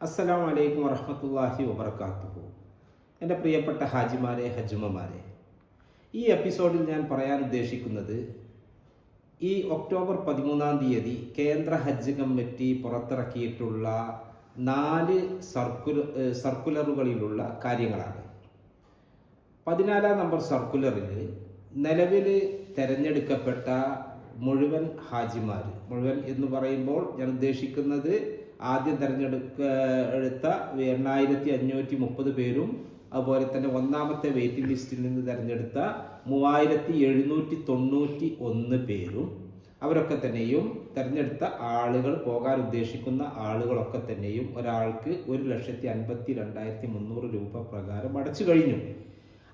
അസ്സലാം വലൈക്കും വറഹമത്തല്ലാഹി വബർക്കാത്തുഹു എന്റെ പ്രിയപ്പെട്ട ഹാജിമാരെ ഹജ്മമാരെ ഈ എപ്പിസോഡിൽ ഞാൻ പറയാൻ ഉദ്ദേശിക്കുന്നത് ഈ ഒക്ടോബർ പതിമൂന്നാം തീയതി കേന്ദ്ര ഹജ്ജ് കമ്മിറ്റി പുറത്തിറക്കിയിട്ടുള്ള നാല് സർക്കുല ഏഹ് സർക്കുലറുകളിലുള്ള കാര്യങ്ങളാണ്. പതിനാലാം നമ്പർ സർക്കുലറിൽ നിലവിൽ തിരഞ്ഞെടുക്കപ്പെട്ട മുഴുവൻ ഹാജിമാർ മുഴുവൻ എന്ന് പറയുമ്പോൾ ഞാൻ ഉദ്ദേശിക്കുന്നത് ആദ്യം തിരഞ്ഞെടുക്ക എടുത്ത എണ്ണായിരത്തി അഞ്ഞൂറ്റി മുപ്പത് പേരും അതുപോലെ തന്നെ ഒന്നാമത്തെ വെയിറ്റിംഗ് ലിസ്റ്റിൽ നിന്ന് തിരഞ്ഞെടുത്ത മൂവായിരത്തി എഴുന്നൂറ്റി തൊണ്ണൂറ്റി ഒന്ന് പേരും. അവരൊക്കെ തന്നെയും തിരഞ്ഞെടുത്ത ആളുകൾ പോകാൻ ഉദ്ദേശിക്കുന്ന ആളുകളൊക്കെ തന്നെയും ഒരാൾക്ക് ഒരു ലക്ഷത്തി അൻപത്തി രണ്ടായിരത്തി മുന്നൂറ് രൂപ പ്രകാരം അടച്ചു കഴിഞ്ഞു.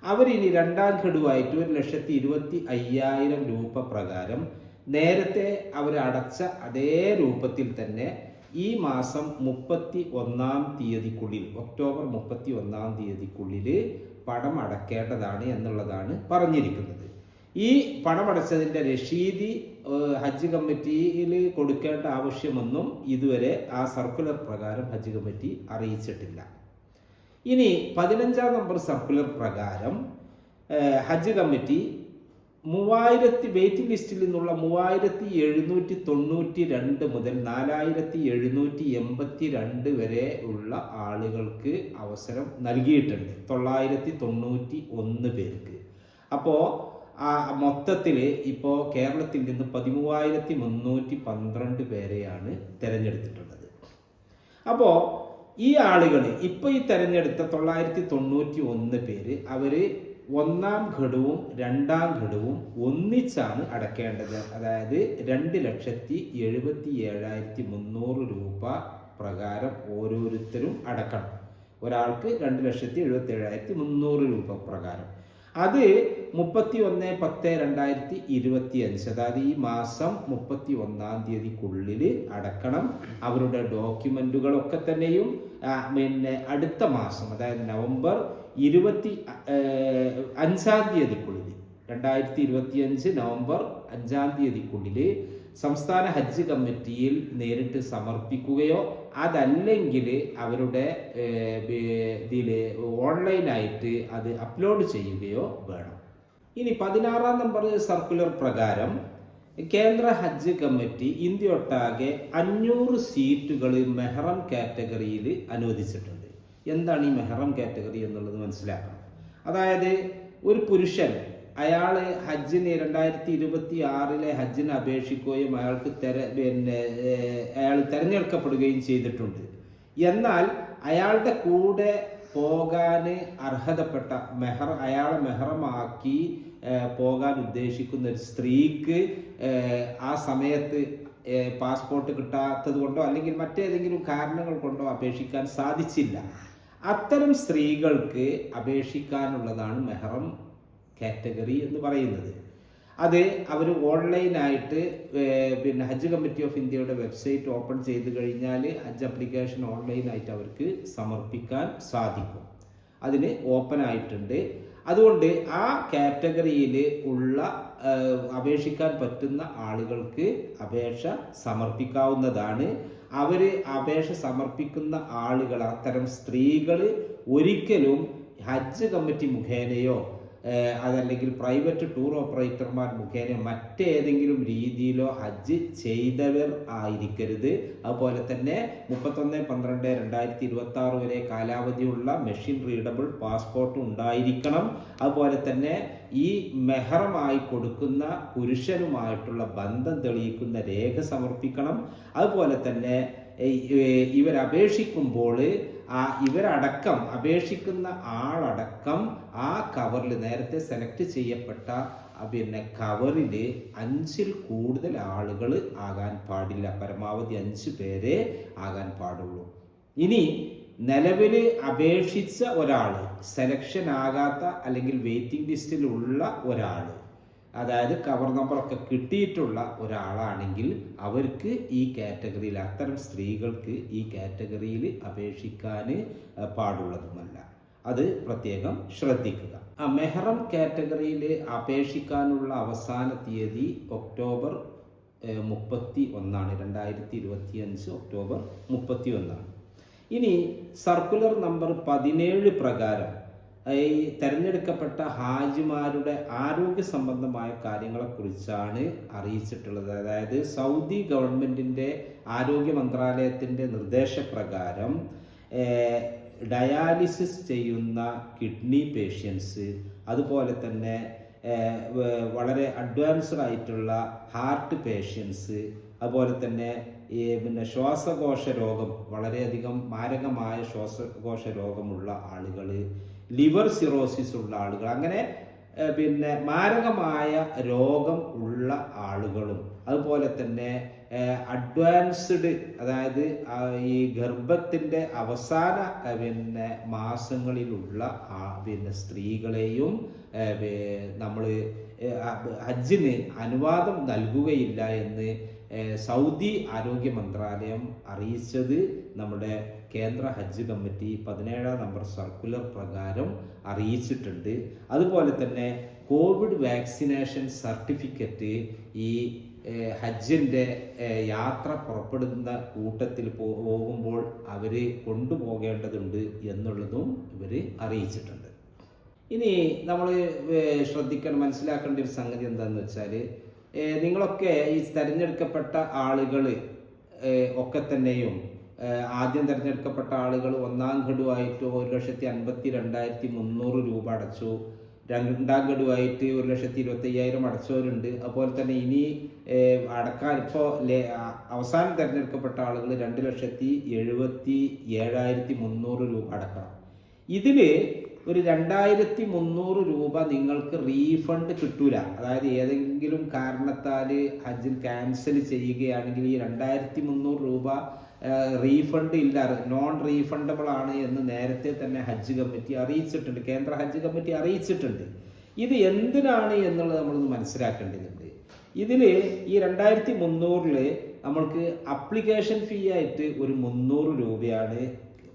അവരിനി രണ്ടാം ഘടുവായിട്ട് ഒരു ലക്ഷത്തി ഇരുപത്തി അയ്യായിരം രൂപ പ്രകാരം നേരത്തെ അവരടച്ച അതേ രൂപത്തിൽ തന്നെ ഈ മാസം മുപ്പത്തി ഒന്നാം തീയതിക്കുള്ളിൽ ഒക്ടോബർ മുപ്പത്തി ഒന്നാം തീയതിക്കുള്ളിൽ പണം അടക്കേണ്ടതാണ് എന്നുള്ളതാണ് പറഞ്ഞിരിക്കുന്നത്. ഈ പണമടച്ചതിന്റെ ഏഹ്, ഹജ്ജ് കമ്മിറ്റിയിൽ കൊടുക്കേണ്ട ആവശ്യമൊന്നും ഇതുവരെ ആ സർക്കുലർ പ്രകാരം ഹജ്ജ് കമ്മിറ്റി അറിയിച്ചിട്ടില്ല. ഇനി പതിനഞ്ചാം നമ്പർ സർക്കുലർ പ്രകാരം ഹജ്ജ് കമ്മിറ്റി മൂവായിരത്തി വെയിറ്റിംഗ് ലിസ്റ്റിൽ നിന്നുള്ള മൂവായിരത്തി എഴുന്നൂറ്റി തൊണ്ണൂറ്റി രണ്ട് മുതൽ നാലായിരത്തി എഴുന്നൂറ്റി എൺപത്തി രണ്ട് വരെ ഉള്ള ആളുകൾക്ക് അവസരം നൽകിയിട്ടുണ്ട്. തൊള്ളായിരത്തി തൊണ്ണൂറ്റി ഒന്ന് പേർക്ക്. അപ്പോൾ ആ മൊത്തത്തിൽ ഇപ്പോൾ കേരളത്തിൽ നിന്ന് പതിമൂവായിരത്തി മുന്നൂറ്റി പന്ത്രണ്ട് പേരെയാണ് തിരഞ്ഞെടുത്തിട്ടുള്ളത്. അപ്പോൾ ഈ ആളുകൾ ഇപ്പോൾ ഈ തെരഞ്ഞെടുത്ത തൊള്ളായിരത്തി തൊണ്ണൂറ്റി ഒന്ന് പേര് അവർ ഒന്നാം ഘടവും രണ്ടാം ഘടവും ഒന്നിച്ചാണ് അടക്കേണ്ടത്. അതായത് രണ്ട് ലക്ഷത്തി എഴുപത്തി ഏഴായിരത്തി മുന്നൂറ് രൂപ പ്രകാരം ഓരോരുത്തരും അടക്കണം. ഒരാൾക്ക് രണ്ട് ലക്ഷത്തി എഴുപത്തി ഏഴായിരത്തി മുന്നൂറ് രൂപ പ്രകാരം. അത് മുപ്പത്തി ഒന്ന് പത്ത് രണ്ടായിരത്തി ഇരുപത്തി അഞ്ച് അതായത് ഈ മാസം മുപ്പത്തി ഒന്നാം തീയതിക്കുള്ളിൽ അടക്കണം. അവരുടെ ഡോക്യുമെന്റുകളൊക്കെ തന്നെയും പിന്നെ അടുത്ത മാസം അതായത് നവംബർ ഇരുപത്തി അഞ്ചാം തീയതിക്കുള്ളിൽ രണ്ടായിരത്തി ഇരുപത്തി അഞ്ച് നവംബർ അഞ്ചാം തീയതിക്കുള്ളിൽ സംസ്ഥാന ഹജ്ജ് കമ്മിറ്റിയിൽ നേരിട്ട് സമർപ്പിക്കുകയോ അതല്ലെങ്കിൽ അവരുടെ ഇതിൽ ഓൺലൈനായിട്ട് അത് അപ്ലോഡ് ചെയ്യുകയോ വേണം. ഇനി പതിനാറാം നമ്പർ സർക്കുലർ പ്രകാരം കേന്ദ്ര ഹജ്ജ് കമ്മിറ്റി ഇന്ത്യയൊട്ടാകെ അഞ്ഞൂറ് സീറ്റുകൾ മെഹ്റം കാറ്റഗറിയിൽ അനുവദിച്ചിട്ടുണ്ട്. എന്താണ് ഈ മെഹറം കാറ്റഗറി എന്നുള്ളത് മനസ്സിലാക്കണം. അതായത് ഒരു പുരുഷൻ അയാൾ ഹജ്ജിന് രണ്ടായിരത്തി ഇരുപത്തി ആറിലെ ഹജ്ജിന് അപേക്ഷിക്കുകയും അയാൾക്ക് തെര പിന്നെ അയാൾ തിരഞ്ഞെടുക്കപ്പെടുകയും ചെയ്തിട്ടുണ്ട്. എന്നാൽ അയാളുടെ കൂടെ പോകാൻ അർഹതപ്പെട്ട മെഹർ അയാളെ മെഹറമാക്കി പോകാൻ ഉദ്ദേശിക്കുന്ന ഒരു സ്ത്രീക്ക് ആ സമയത്ത് പാസ്പോർട്ട് കിട്ടാത്തത് കൊണ്ടോ അല്ലെങ്കിൽ മറ്റേതെങ്കിലും കാരണങ്ങൾ കൊണ്ടോ അപേക്ഷിക്കാൻ സാധിച്ചില്ല. അത്തരം സ്ത്രീകൾക്ക് അപേക്ഷിക്കാനുള്ളതാണ് മെഹറം കാറ്റഗറി എന്ന് പറയുന്നത്. അത് അവർ ഓൺലൈനായിട്ട് പിന്നെ ഹജ്ജ് കമ്മിറ്റി ഓഫ് ഇന്ത്യയുടെ വെബ്സൈറ്റ് ഓപ്പൺ ചെയ്ത് കഴിഞ്ഞാൽ ഹജ്ജ് അപ്ലിക്കേഷൻ ഓൺലൈനായിട്ട് അവർക്ക് സമർപ്പിക്കാൻ സാധിക്കും. അതിന് ഓപ്പൺ ആയിട്ടുണ്ട്. അതുകൊണ്ട് ആ കാറ്റഗറിയിൽ ഉള്ള അപേക്ഷിക്കാൻ പറ്റുന്ന ആളുകൾക്ക് അപേക്ഷ സമർപ്പിക്കാവുന്നതാണ്. അവർ അപേക്ഷ സമർപ്പിക്കുന്ന ആളുകൾ അത്തരം സ്ത്രീകൾ ഒരിക്കലും ഹജ്ജ് കമ്മിറ്റി മുഖേനയോ അതല്ലെങ്കിൽ പ്രൈവറ്റ് ടൂർ ഓപ്പറേറ്റർമാർ മുഖേന മറ്റേതെങ്കിലും രീതിയിലോ ഹജ്ജ് ചെയ്തവർ ആയിരിക്കരുത്. അതുപോലെ തന്നെ മുപ്പത്തൊന്ന് പന്ത്രണ്ട് രണ്ടായിരത്തി ഇരുപത്തി ആറ് വരെ കാലാവധിയുള്ള മെഷീൻ റീഡബിൾ പാസ്പോർട്ട് ഉണ്ടായിരിക്കണം. അതുപോലെ തന്നെ ഈ മെഹറമായി കൊടുക്കുന്ന പുരുഷനുമായിട്ടുള്ള ബന്ധം തെളിയിക്കുന്ന രേഖ സമർപ്പിക്കണം. അതുപോലെ തന്നെ ഇവർ അപേക്ഷിക്കുമ്പോൾ ആ ഇവരടക്കം അപേക്ഷിക്കുന്ന ആളടക്കം ആ കവറിൽ നേരത്തെ സെലക്ട് ചെയ്യപ്പെട്ട പിന്നെ കവറിൽ അഞ്ചിൽ കൂടുതൽ ആളുകൾ ആകാൻ പാടില്ല. പരമാവധി അഞ്ച് പേരെ ആകാൻ പാടുള്ളൂ. ഇനി നിലവിൽ അപേക്ഷിച്ച ഒരാൾ സെലക്ഷൻ ആകാത്ത അല്ലെങ്കിൽ വെയിറ്റിംഗ് ലിസ്റ്റിലുള്ള ഒരാൾ അതായത് കവർ നമ്പറൊക്കെ കിട്ടിയിട്ടുള്ള ഒരാളാണെങ്കിൽ അവർക്ക് ഈ കാറ്റഗറിയിൽ അത്തരം സ്ത്രീകൾക്ക് ഈ കാറ്റഗറിയിൽ അപേക്ഷിക്കാൻ പാടുള്ളതുമല്ല. അത് പ്രത്യേകം ശ്രദ്ധിക്കുക. ആ മെഹറം കാറ്റഗറിയിൽ അപേക്ഷിക്കാനുള്ള അവസാന തീയതി ഒക്ടോബർ മുപ്പത്തി ഒന്നാണ് രണ്ടായിരത്തി ഇരുപത്തി അഞ്ച് ഒക്ടോബർ മുപ്പത്തി ഒന്നാണ് ഇനി സർക്കുലർ നമ്പർ പതിനേഴ് പ്രകാരം ഈ തിരഞ്ഞെടുക്കപ്പെട്ട ഹാജിമാരുടെ ആരോഗ്യ സംബന്ധമായ കാര്യങ്ങളെക്കുറിച്ചാണ് അറിയിച്ചിട്ടുള്ളത്. അതായത് സൗദി ഗവൺമെന്റിന്റെ ആരോഗ്യ മന്ത്രാലയത്തിന്റെ നിർദ്ദേശപ്രകാരം ഡയാലിസിസ് ചെയ്യുന്ന കിഡ്നി പേഷ്യൻസ് അതുപോലെ തന്നെ വളരെ അഡ്വാൻസ്ഡ് ആയിട്ടുള്ള ഹാർട്ട് പേഷ്യൻസ് അതുപോലെ തന്നെ ഈ പിന്നെ ശ്വാസകോശ രോഗം വളരെയധികം മാരകമായ ശ്വാസകോശ രോഗമുള്ള ആളുകൾ ലിവർ സിറോസിസ് ഉള്ള ആളുകൾ. അങ്ങനെ പിന്നെ മാരകമായ രോഗം ഉള്ള ആളുകളും. അതുപോലെ തന്നെ അഡ്വാൻസ്ഡ് അതായത് ഈ ഗർഭത്തിന്റെ അവസാന പിന്നെ മാസങ്ങളിലുള്ള പിന്നെ സ്ത്രീകളെയും നമ്മൾ ഹജ്ജിന് അനുവാദം നൽകുകയില്ല എന്ന് സൗദി ആരോഗ്യ മന്ത്രാലയം അറിയിച്ചത് നമ്മുടെ കേന്ദ്ര ഹജ്ജ് കമ്മിറ്റി പതിനേഴാം നമ്പർ സർക്കുലർ പ്രകാരം അറിയിച്ചിട്ടുണ്ട്. അതുപോലെ തന്നെ കോവിഡ് വാക്സിനേഷൻ സർട്ടിഫിക്കറ്റ് ഈ ഹജ്ജിന്റെ യാത്ര പുറപ്പെടുന്ന കൂട്ടത്തിൽ പോകുമ്പോൾ അവർ കൊണ്ടുപോകേണ്ടതുണ്ട് എന്നുള്ളതും ഇവർ അറിയിച്ചിട്ടുണ്ട്. ഇനി നമ്മൾ ശ്രദ്ധിക്കണം മനസ്സിലാക്കേണ്ട ഒരു സംഗതി എന്താണെന്ന് വെച്ചാൽ നിങ്ങളൊക്കെ ഈ തിരഞ്ഞെടുക്കപ്പെട്ട ആളുകൾ ഒക്കെ തന്നെയും ആദ്യം തിരഞ്ഞെടുക്കപ്പെട്ട ആളുകൾ ഒന്നാം ഗഡുവായിട്ട് ഒരു ലക്ഷത്തി അൻപത്തി രണ്ടായിരത്തി മുന്നൂറ് രൂപ അടച്ചു. രണ്ടാം ഗഡുവായിട്ട് ഒരു ലക്ഷത്തി ഇരുപത്തയ്യായിരം അടച്ചവരുണ്ട്. അതുപോലെ തന്നെ ഇനി അടക്കാൻ ഇപ്പോൾ അവസാനം തിരഞ്ഞെടുക്കപ്പെട്ട ആളുകൾ രണ്ട് ലക്ഷത്തി എഴുപത്തി ഏഴായിരത്തി മുന്നൂറ് രൂപ അടക്കണം. ഇതിൽ ഒരു രണ്ടായിരത്തി മുന്നൂറ് രൂപ നിങ്ങൾക്ക് റീഫണ്ട് കിട്ടൂല. അതായത് ഏതെങ്കിലും കാരണത്താൽ ഹജ്ജിൽ ക്യാൻസൽ ചെയ്യുകയാണെങ്കിൽ ഈ രണ്ടായിരത്തി മുന്നൂറ് രൂപ റീഫണ്ട് ഇല്ല. നോൺ റീഫണ്ടബിൾ ആണ് എന്ന് നേരത്തെ തന്നെ ഹജ്ജ് കമ്മിറ്റി അറിയിച്ചിട്ടുണ്ട്. കേന്ദ്ര ഹജ്ജ് കമ്മിറ്റി അറിയിച്ചിട്ടുണ്ട്. ഇത് എന്തിനാണ് എന്നുള്ളത് നമ്മളൊന്ന് മനസ്സിലാക്കേണ്ടതുണ്ട്. ഇതിൽ ഈ രണ്ടായിരത്തി മുന്നൂറിൽ നമ്മൾക്ക് അപ്ലിക്കേഷൻ ഫീ ആയിട്ട് ഒരു മുന്നൂറ് രൂപയാണ്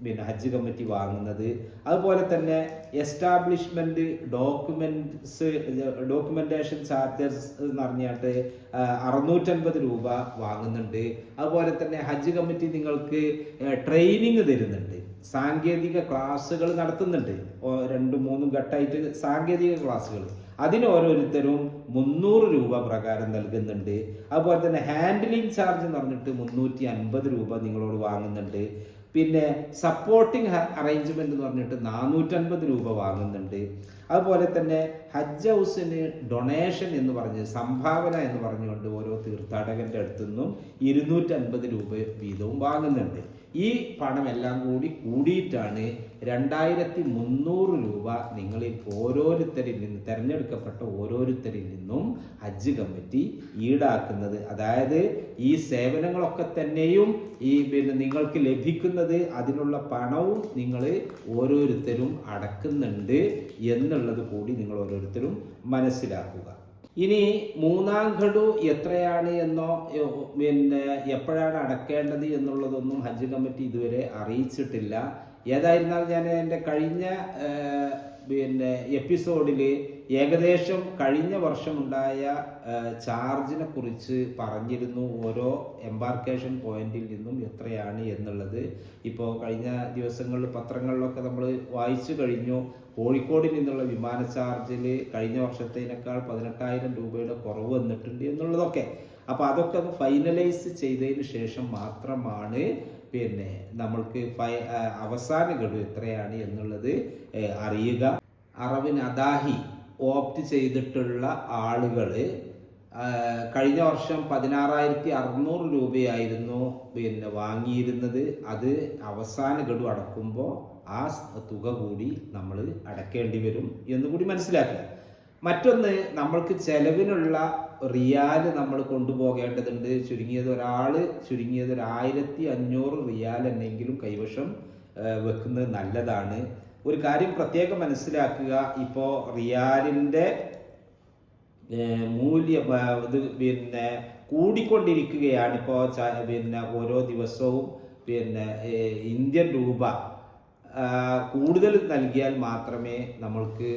പിന്നെ ഹജ്ജ് കമ്മിറ്റി വാങ്ങുന്നത്. അതുപോലെ തന്നെ എസ്റ്റാബ്ലിഷ്മെന്റ് ഡോക്യുമെന്റ്സ് ഡോക്യുമെന്റേഷൻ ചാർജസ് എന്ന് പറഞ്ഞിട്ട് അറുന്നൂറ്റൻപത് രൂപ വാങ്ങുന്നുണ്ട്. അതുപോലെ തന്നെ ഹജ്ജ് കമ്മിറ്റി നിങ്ങൾക്ക് ട്രെയിനിങ് തരുന്നുണ്ട്. സാങ്കേതിക ക്ലാസ്സുകൾ നടത്തുന്നുണ്ട്. രണ്ടും മൂന്നും ഘട്ടമായിട്ട് സാങ്കേതിക ക്ലാസ്സുകൾ. അതിന് ഓരോരുത്തരും മുന്നൂറ് രൂപ പ്രകാരം നൽകുന്നുണ്ട്. അതുപോലെ തന്നെ ഹാൻഡിലിംഗ് ചാർജ് എന്ന് പറഞ്ഞിട്ട് മുന്നൂറ്റി അൻപത് രൂപ നിങ്ങളോട് വാങ്ങുന്നുണ്ട്. പിന്നെ സപ്പോർട്ടിംഗ് അറേഞ്ച്മെന്റ് എന്ന് പറഞ്ഞിട്ട് നാനൂറ്റൻപത് രൂപ വാങ്ങുന്നുണ്ട്. അതുപോലെ തന്നെ ഹജ്ജ് ഹൗസിന് ഡൊണേഷൻ എന്ന് പറഞ്ഞ് സംഭാവന എന്ന് പറഞ്ഞുകൊണ്ട് ഓരോ തീർത്ഥാടകന്റെ അടുത്തു നിന്നും ഇരുന്നൂറ്റൻപത് രൂപ വീതവും വാങ്ങുന്നുണ്ട്. ഈ പണം എല്ലാം കൂടി കൂടിയിട്ടാണ് രണ്ടായിരത്തി മുന്നൂറ് രൂപ നിങ്ങളിൽ ഓരോരുത്തരിൽ നിന്ന് തിരഞ്ഞെടുക്കപ്പെട്ട ഓരോരുത്തരിൽ നിന്നും ഹജ്ജ് കമ്മിറ്റി ഈടാക്കുന്നത്. അതായത് ഈ സേവനങ്ങളൊക്കെ തന്നെയും ഈ പിന്നെ നിങ്ങൾക്ക് ലഭിക്കുന്നത് അതിനുള്ള പണവും നിങ്ങൾ ഓരോരുത്തരും അടക്കുന്നുണ്ട് എന്നുള്ളത് കൂടി നിങ്ങൾ ഓരോരുത്തരും മനസ്സിലാക്കുക. ഇനി മൂന്നാം ഘടു എത്രയാണ് എന്നോ പിന്നെ എപ്പോഴാണ് അടക്കേണ്ടത് എന്നുള്ളതൊന്നും ഹജ്ജ് കമ്മിറ്റി ഇതുവരെ അറിയിച്ചിട്ടില്ല. ഏതായിരുന്നാലും ഞാൻ എന്റെ കഴിഞ്ഞ പിന്നെ എപ്പിസോഡിൽ ഏകദേശം കഴിഞ്ഞ വർഷമുണ്ടായ ചാർജിനെ കുറിച്ച് പറഞ്ഞിരുന്നു ഓരോ എംബാർക്കേഷൻ പോയിന്റിൽ നിന്നും എത്രയാണ് എന്നുള്ളത്. ഇപ്പോൾ കഴിഞ്ഞ ദിവസങ്ങളിൽ പത്രങ്ങളിലൊക്കെ നമ്മൾ വായിച്ചു കഴിഞ്ഞു. കോഴിക്കോടിൽ നിന്നുള്ള വിമാന ചാർജിൽ കഴിഞ്ഞ വർഷത്തേനേക്കാൾ പതിനെട്ടായിരം രൂപയുടെ കുറവ് വന്നിട്ടുണ്ട് എന്നുള്ളതൊക്കെ. അപ്പോൾ അതൊക്കെ ഫൈനലൈസ് ചെയ്തതിന് ശേഷം മാത്രമാണ് പിന്നെ നമ്മൾക്ക് ഫൈ അവസാന ഗഡു എത്രയാണ് എന്നുള്ളത് അറിയുക. അറവിന് അദാഹി ഓപ്റ്റ് ചെയ്തിട്ടുള്ള ആളുകൾ കഴിഞ്ഞ വർഷം പതിനാറായിരത്തി അറുന്നൂറ് രൂപയായിരുന്നു പിന്നെ വാങ്ങിയിരുന്നത്. അത് അവസാന ഗഡു അടക്കുമ്പോൾ ആ തുക കൂടി നമ്മൾ അടക്കേണ്ടി വരും എന്നുകൂടി മനസ്സിലാക്കുക. മറ്റൊന്ന് നമ്മൾക്ക് ചെലവിനുള്ള റിയാൽ നമ്മൾ കൊണ്ടുപോകേണ്ടതുണ്ട്. ചുരുങ്ങിയത് ഒരാൾ ചുരുങ്ങിയത് ഒരു ആയിരത്തി അഞ്ഞൂറ് റിയാൽ എന്നെങ്കിലും കൈവശം വെക്കുന്നത് നല്ലതാണ്. ഒരു കാര്യം പ്രത്യേകം മനസ്സിലാക്കുക ഇപ്പോൾ റിയാലിന്റെ മൂല്യം ഇത് പിന്നെ കൂടിക്കൊണ്ടിരിക്കുകയാണ് ഇപ്പോൾ പിന്നെ ഓരോ ദിവസവും പിന്നെ ഇന്ത്യൻ രൂപ കൂടുതൽ നൽകിയാൽ മാത്രമേ നമ്മൾക്ക്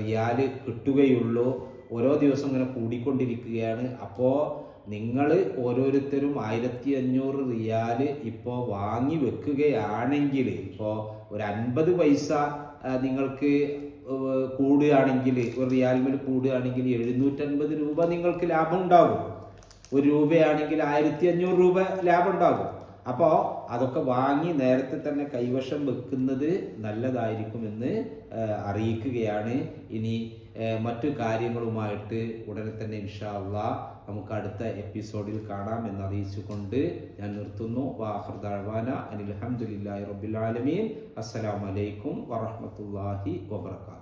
റിയാൽ കിട്ടുകയുള്ളൂ. ഓരോ ദിവസം ഇങ്ങനെ കൂടിക്കൊണ്ടിരിക്കുകയാണ്. അപ്പോൾ നിങ്ങൾ ഓരോരുത്തരും ആയിരത്തി അഞ്ഞൂറ് റിയാൽ ഇപ്പോൾ വാങ്ങി വെക്കുകയാണെങ്കിൽ ഇപ്പോൾ ഒരു അൻപത് പൈസ നിങ്ങൾക്ക് കൂടുകയാണെങ്കിൽ ഒരു റിയാൽമേൽ കൂടുകയാണെങ്കിൽ എഴുന്നൂറ്റൻപത് രൂപ നിങ്ങൾക്ക് ലാഭം ഉണ്ടാകും ഒരു രൂപയാണെങ്കിൽ ആയിരത്തി അഞ്ഞൂറ് രൂപ ലാഭം ഉണ്ടാകും അപ്പോൾ അതൊക്കെ വാങ്ങി നേരത്തെ തന്നെ കൈവശം വെക്കുന്നത് നല്ലതായിരിക്കുമെന്ന് അറിയിക്കുകയാണ്. ഇനി മറ്റു കാര്യങ്ങളുമായിട്ട് ഉടനെ തന്നെ ഇൻഷാ അള്ളാ നമുക്ക് അടുത്ത എപ്പിസോഡിൽ കാണാം എന്ന് അറിയിച്ചുകൊണ്ട് ഞാൻ നിർത്തുന്നു. വാഹർദാഴ്വാന അനിൽ അഹമ്മദില്ലാഹി റബ്ബിൽ ആലമീൻ. അസ്സലാമലൈക്കും വറഹ്മത്തുള്ളാഹി വബർക്കാത്തു